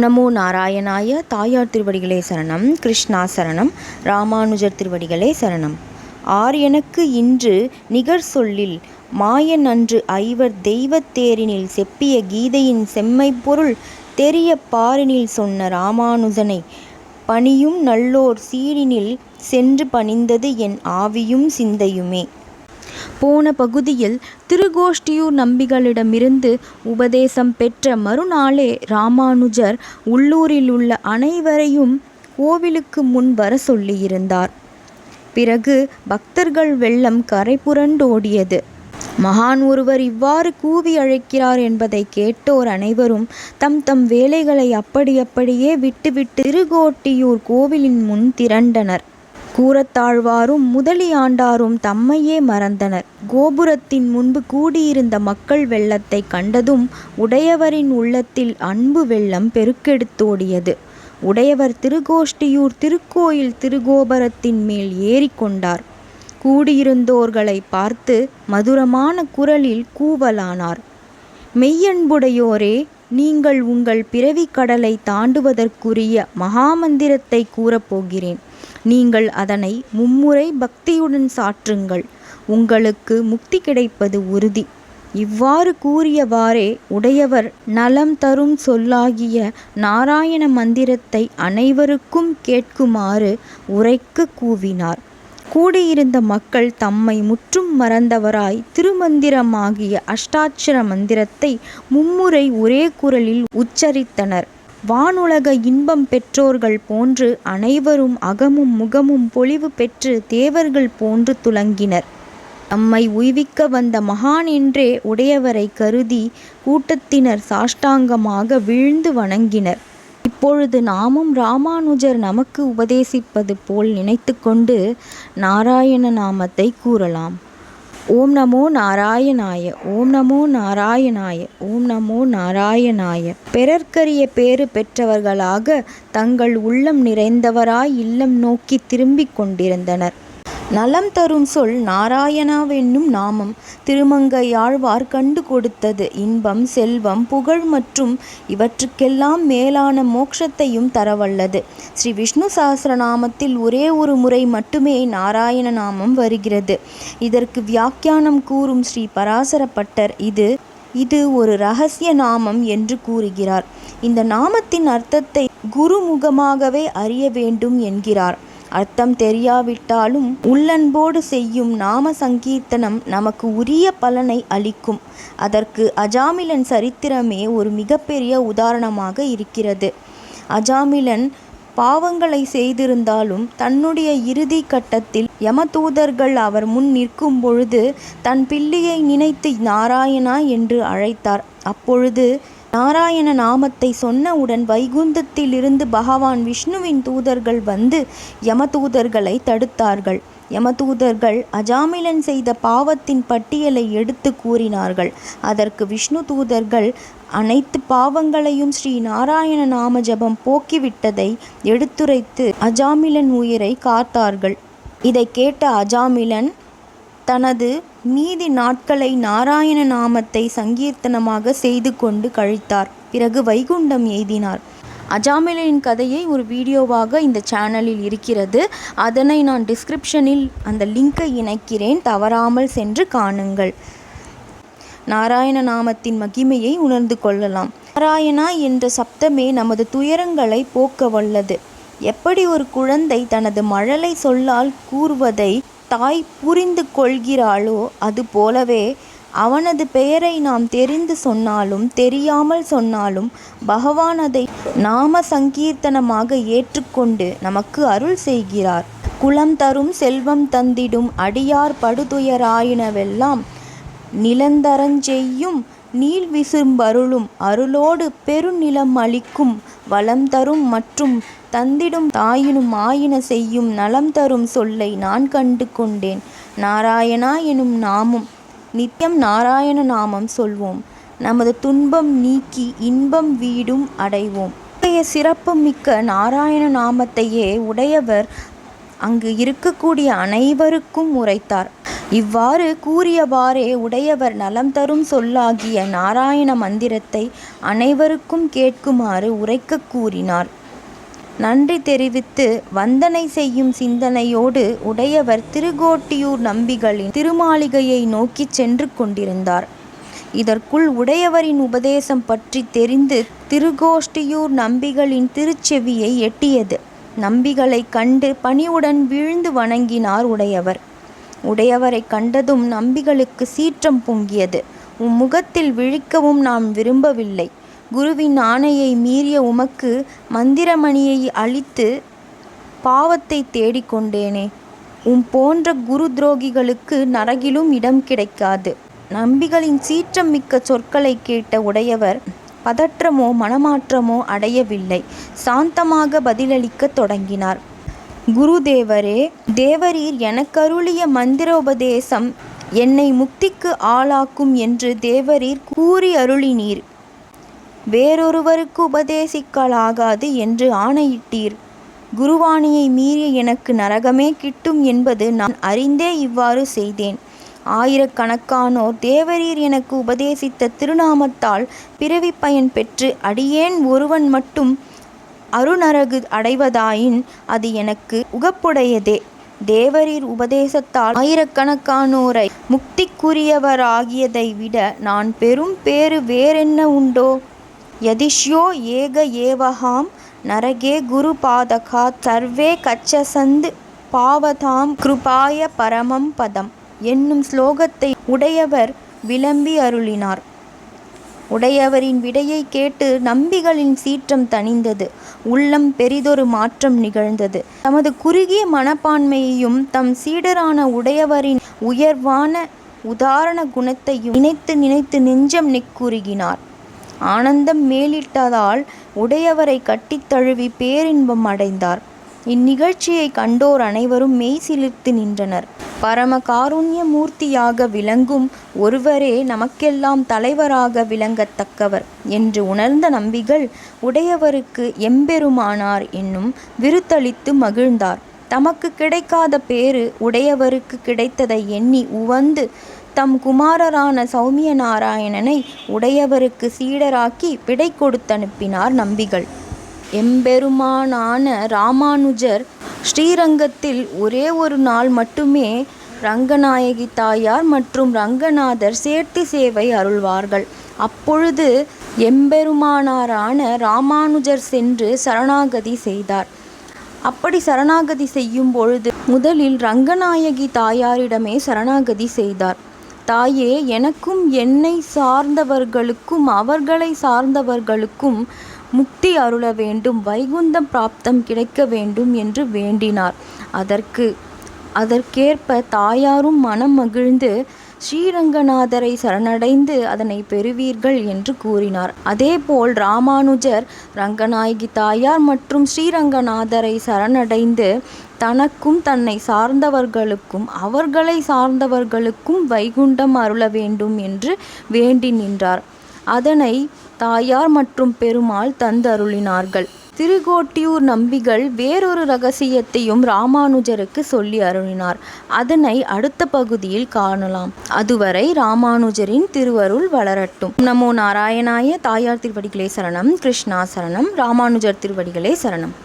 ஓம் நமோ நாராயணாய தாயார் திருவடிகளே சரணம் கிருஷ்ணா சரணம் ராமானுஜர் திருவடிகளே சரணம் ஆரியனுக்கு இன்று நிகர் சொல்லில் மாயன் அன்று ஐவர் தெய்வத் தேரினில் செப்பிய கீதையின் செம்மைப் பொருள் தெரிய பாரினில் சொன்ன ராமானுஜனை பணியும் நல்லோர் சீரினில் சென்று பணிந்தது என் ஆவியும் சிந்தையுமே. போன பகுதியில் திருகோஷ்டியூர் நம்பிகளிடமிருந்து உபதேசம் பெற்ற மறுநாளே ராமானுஜர் உள்ளூரில் உள்ள அனைவரையும் கோவிலுக்கு முன் வரச் சொல்லியிருந்தார். பிறகு பக்தர்கள் வெள்ளம் கரை புரண்டோடியது. மகான் ஒருவர் இவ்வாறு கூவி அழைக்கிறார் என்பதைக் கேட்டோர் அனைவரும் தம் தம் வேலைகளை அப்படியப்படியே விட்டுவிட்டு திருகோட்டியூர் கோவிலின் முன் திரண்டனர். கூரத்தாழ்வாரும் முதலியாண்டாரும் தம்மையே மறந்தனர். கோபுரத்தின் முன்பு கூடியிருந்த மக்கள் வெள்ளத்தைக் கண்டதும் உடையவரின் உள்ளத்தில் அன்பு வெள்ளம் பெருக்கெடுத்தோடியது. உடையவர் திருகோஷ்டியூர் திருக்கோயில் திருகோபுரத்தின் மேல் ஏறிக்கொண்டார் கூடியிருந்தோர்களை பார்த்து மதுரமான குரலில் கூவலானார். மெய்யன்புடையோரே நீங்கள் உங்கள் பிறவிக் கடலை தாண்டுவதற்குரிய மகாமந்திரத்தை கூறப்போகிறேன் நீங்கள் அதனை மும்முறை பக்தியுடன் சாற்றுங்கள். உங்களுக்கு முக்தி கிடைப்பது உறுதி. இவ்வாறு கூறியவாறே உடையவர் நலம் தரும் சொல்லாகிய நாராயண மந்திரத்தை அனைவருக்கும் கேட்குமாறு உரக்கக் கூவினார். கூடியிருந்த மக்கள் தம்மை முற்றும் மறந்தவராய் திருமந்திரமாகிய அஷ்டாட்சர மந்திரத்தை மும்முறை ஒரே குரலில் உச்சரித்தனர். வானுலக இன்பம் பெற்றோர்கள் போன்று அனைவரும் அகமும் முகமும் பொலிவு பெற்று தேவர்கள் போன்று துலங்கினர். தம்மை உய்விக்க வந்த மகான் என்றே உடையவரை கருதி கூட்டத்தினர் சாஷ்டாங்கமாக வீழ்ந்து வணங்கினர். அப்பொழுது நாமும் ராமானுஜர் நமக்கு உபதேசிப்பது போல் நினைத்துக்கொண்டு நாராயண நாமத்தை கூறலாம். ஓம் நமோ நாராயணாய ஓம் நமோ நாராயணாய ஓம் நமோ நாராயணாய. பெறற்கரிய பேறு பெற்றவர்களாக தங்கள் உள்ளம் நிறைந்தவராய் இல்லம் நோக்கித் திரும்பிக் கொண்டிருந்தனர். நலம் தரும் சொல் நாராயணாவென்னும் நாமம் திருமங்கையாழ்வார் கண்டு கொடுத்தது இன்பம் செல்வம் புகழ் மற்றும் இவற்றுக்கெல்லாம் மேலான மோக்ஷத்தையும் தரவல்லது. ஸ்ரீ விஷ்ணு சஹஸ்ரநாமத்தில் ஒரே ஒரு முறை மட்டுமே நாராயண நாமம் வருகிறது. இதற்கு வியாக்கியானம் கூறும் ஸ்ரீ பராசர பட்டர் இது இது ஒரு ரகசிய நாமம் என்று கூறுகிறார். இந்த நாமத்தின் அர்த்தத்தை குருமுகமாகவே அறிய வேண்டும் என்கிறார். அர்த்தம் தெரியாவிட்டாலும் உள்ளன்போடு செய்யும் நாம சங்கீர்த்தனம் நமக்கு உரிய பலனை அளிக்கும். அதற்கு அஜாமிலன் சரித்திரமே ஒரு மிகப்பெரிய உதாரணமாக இருக்கிறது. அஜாமிலன் பாவங்களை செய்திருந்தாலும் தன்னுடைய இறுதி கட்டத்தில் யமதூதர்கள் அவர் முன் நிற்கும் பொழுது தன் பிள்ளையை நினைத்து நாராயணா என்று அழைத்தார். அப்பொழுது நாராயண நாமத்தை சொன்னவுடன் வைகுந்தத்திலிருந்து பகவான் விஷ்ணுவின் தூதர்கள் வந்து யமதூதர்களை தடுத்தார்கள். யமதூதர்கள் அஜாமிலன் செய்த பாவத்தின் பட்டியலை எடுத்து கூறினார்கள். அதற்கு விஷ்ணு தூதர்கள் அனைத்து பாவங்களையும் ஸ்ரீ நாராயண நாம ஜபம் போக்கிவிட்டதை எடுத்துரைத்து அஜாமிலன் உயிரை காத்தார்கள். இதைக் கேட்ட அஜாமிலன் தனது மீதி நாட்களை நாராயண நாமத்தை சங்கீர்த்தனமாக செய்து கொண்டு கழித்தார். பிறகு வைகுண்டம் எய்தினார். அஜாமிலின் கதையை ஒரு வீடியோவாக இந்த சேனலில் இருக்கிறது. அதனை நான் டிஸ்கிரிப்ஷனில் அந்த லிங்கை இணைக்கிறேன் தவறாமல் சென்று காணுங்கள். நாராயண நாமத்தின் மகிமையை உணர்ந்து கொள்ளலாம். நாராயணா என்ற சப்தமே நமது துயரங்களைப் போக்க வல்லது. எப்படி ஒரு குழந்தை தனது மழலை சொல்லால் கூறுவதை தாய் புரிந்து கொள்கிறாளோ அது போலவே அவனது பெயரை நாம் தெரிந்து சொன்னாலும் தெரியாமல் சொன்னாலும் பகவான் அதை நாம சங்கீர்த்தனமாக ஏற்றுக்கொண்டு நமக்கு அருள் செய்கிறார். குலம் தரும் செல்வம் தந்திடும் அடியார் படுதுயராயினவெல்லாம் நிலந்தரஞ்செய்யும் செய்யும் நீள்விசும்பருளும் அருளோடு பெருநிலம் அளிக்கும் வளம் தரும் மற்றும் தந்திடும் தாயினும் ஆயின செய்யும் நலம் தரும் சொல்லை நான் கண்டு கொண்டேன். நாராயணா எனும் நாமும் நித்யம் நாராயண நாமம் சொல்வோம். நமது துன்பம் நீக்கி இன்பம் வீடும் அடைவோம். இத்தகைய சிறப்பு மிக்க நாராயண நாமத்தையே உடையவர் அங்கு இருக்கக்கூடிய அனைவருக்கும் உரைத்தார். இவ்வாறு கூறியவாறே உடையவர் நலம் தரும் சொல்லாகிய நாராயண மந்திரத்தை அனைவருக்கும் கேட்குமாறு உரைக்கக் கூறினார். நன்றி தெரிவித்து வந்தனை செய்யும் சிந்தனையோடு உடையவர் திருக்கோட்டியூர் நம்பிகளின் திருமாளிகையை நோக்கிச் சென்று கொண்டிருந்தார். இதற்குள் உடையவரின் உபதேசம் பற்றி தெரிந்து திருகோஷ்டியூர் நம்பிகளின் திருச்செவியை எட்டியது. நம்பிகளை கண்டு பணிவுடன் வீழ்ந்து வணங்கினார் உடையவர். உடையவரைக் கண்டதும் நம்பிகளுக்கு சீற்றம் பொங்கியது. உம் முகத்தில் விழிக்கவும் நாம் விரும்பவில்லை. குருவின் ஆணையை மீறிய உமக்கு மந்திரமணியை அழித்து பாவத்தைத் தேடிக்கொண்டேனே உம் போன்ற குரு துரோகிகளுக்கு நரகிலும் இடம் கிடைக்காது. நம்பிகளின் சீற்றம் மிக்க சொற்களைக் கேட்ட உடையவர் பதற்றமோ மனமாற்றமோ அடையவில்லை. சாந்தமாக பதிலளிக்கத் தொடங்கினார். குருதேவரே தேவரீர் எனக்கருளிய மந்திரோபதேசம் என்னை முக்திக்கு ஆளாக்கும் என்று தேவரீர் கூறி அருளினீர் வேறொருவருக்கு உபதேசிக்கலாகாது என்று ஆணையிட்டீர். குருவாணியை மீறிய எனக்கு நரகமே கிட்டும் என்பது நான் அறிந்தே இவ்வாறு செய்தேன். ஆயிரக்கணக்கானோர் தேவரீர் எனக்கு உபதேசித்த திருநாமத்தால் பிறவி பயன் பெற்று அடியேன் ஒருவன் மட்டும் அருணரகு அடைவதாயின் அது எனக்கு உகப்புடையதே. தேவரீர் உபதேசத்தால் ஆயிரக்கணக்கானோரை முக்திக்குரியவராகியதை விட நான் பெரும் பேறு வேறென்ன உண்டோ? யதிஷ்யோ ஏக ஏவகாம் நரகே குரு பாதகா சர்வே கச்சசந்து பாவதாம் கிருபாய பரமம் பதம் என்னும் ஸ்லோகத்தை உடையவர் விளம்பி அருளினார். உடையவரின் விடையைக் கேட்டு நம்பிகளின் சீற்றம் தணிந்தது. உள்ளம் பெரிதொரு மாற்றம் நிகழ்ந்தது. தமது குறுகிய மனப்பான்மையையும் தம் சீடரான உடையவரின் உயர்வான உதாரண குணத்தையும் நினைத்து நினைத்து நெஞ்சம் நிக்குறுகினார் ஆனந்தம் மேலிட்டதால் உடையவரை கட்டித்தழுவி பேரின்பம் அடைந்தார். இந்நிகழ்ச்சியைக் கண்டோர் அனைவரும் மெய் சிலிர்த்து நின்றனர். பரம காருண்ய மூர்த்தியாக விளங்கும் ஒருவரே நமக்கெல்லாம் தலைவராக விளங்கத்தக்கவர் என்று உணர்ந்த நம்பிகள் உடையவருக்கு எம்பெருமானார் என்னும் விருத்தளித்து மகிழ்ந்தார். தமக்கு கிடைக்காத பேறு உடையவருக்கு கிடைத்ததை எண்ணி உவந்து தம் குமாரரான சௌமிய நாராயணனை உடையவருக்கு சீடராக்கி விடை கொடுத்தனுப்பினார் நம்பிகள். எம்பெருமானான ராமானுஜர் ஸ்ரீரங்கத்தில் ஒரே ஒரு நாள் மட்டுமே ரங்கநாயகி தாயார் மற்றும் ரங்கநாதர் சேர்த்தி சேவை அருள்வார்கள். அப்பொழுது எம்பெருமானாரான ராமானுஜர் சென்று சரணாகதி செய்தார். அப்படி சரணாகதி செய்யும் பொழுது முதலில் ரங்கநாயகி தாயாரிடமே சரணாகதி செய்தார். தாயே எனக்கும் என்னை சார்ந்தவர்களுக்கும் அவர்களை சார்ந்தவர்களுக்கும் முக்தி அருள வேண்டும் வைகுந்தம் பிராப்தம் கிடைக்க வேண்டும் என்று வேண்டினார். அதற்கு அதற்கேற்ப தாயாரும் மனம் மகிழ்ந்து ஸ்ரீரங்கநாதரை சரணடைந்து அதனை பெறுவீர்கள் என்று கூறினார். அதேபோல் ராமானுஜர் ரங்கநாயகி தாயார் மற்றும் ஸ்ரீரங்கநாதரை சரணடைந்து தனக்கும் தன்னை சார்ந்தவர்களுக்கும் அவர்களை சார்ந்தவர்களுக்கும் வைகுண்டம் அருள வேண்டும் என்று வேண்டி நின்றார். அதனை தாயார் மற்றும் பெருமாள் தந்தருளினார்கள். திருக்கோட்டியூர் நம்பிகள் வேறொரு ரகசியத்தையும் ராமானுஜருக்கு சொல்லி அருளினார். அதனை அடுத்த பகுதியில் காணலாம். அதுவரை ராமானுஜரின் திருவருள் வளரட்டும். நமோ நாராயணாய தாயார் திருவடிகளே சரணம் கிருஷ்ணா சரணம் ராமானுஜர் திருவடிகளே சரணம்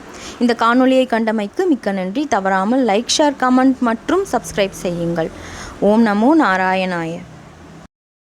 இந்த காணொலியை கண்டமைக்கு மிக்க நன்றி. தவறாமல் லைக் ஷேர் கமெண்ட் மற்றும் சப்ஸ்கிரைப் செய்யுங்கள். ஓம் நமோ நாராயணாய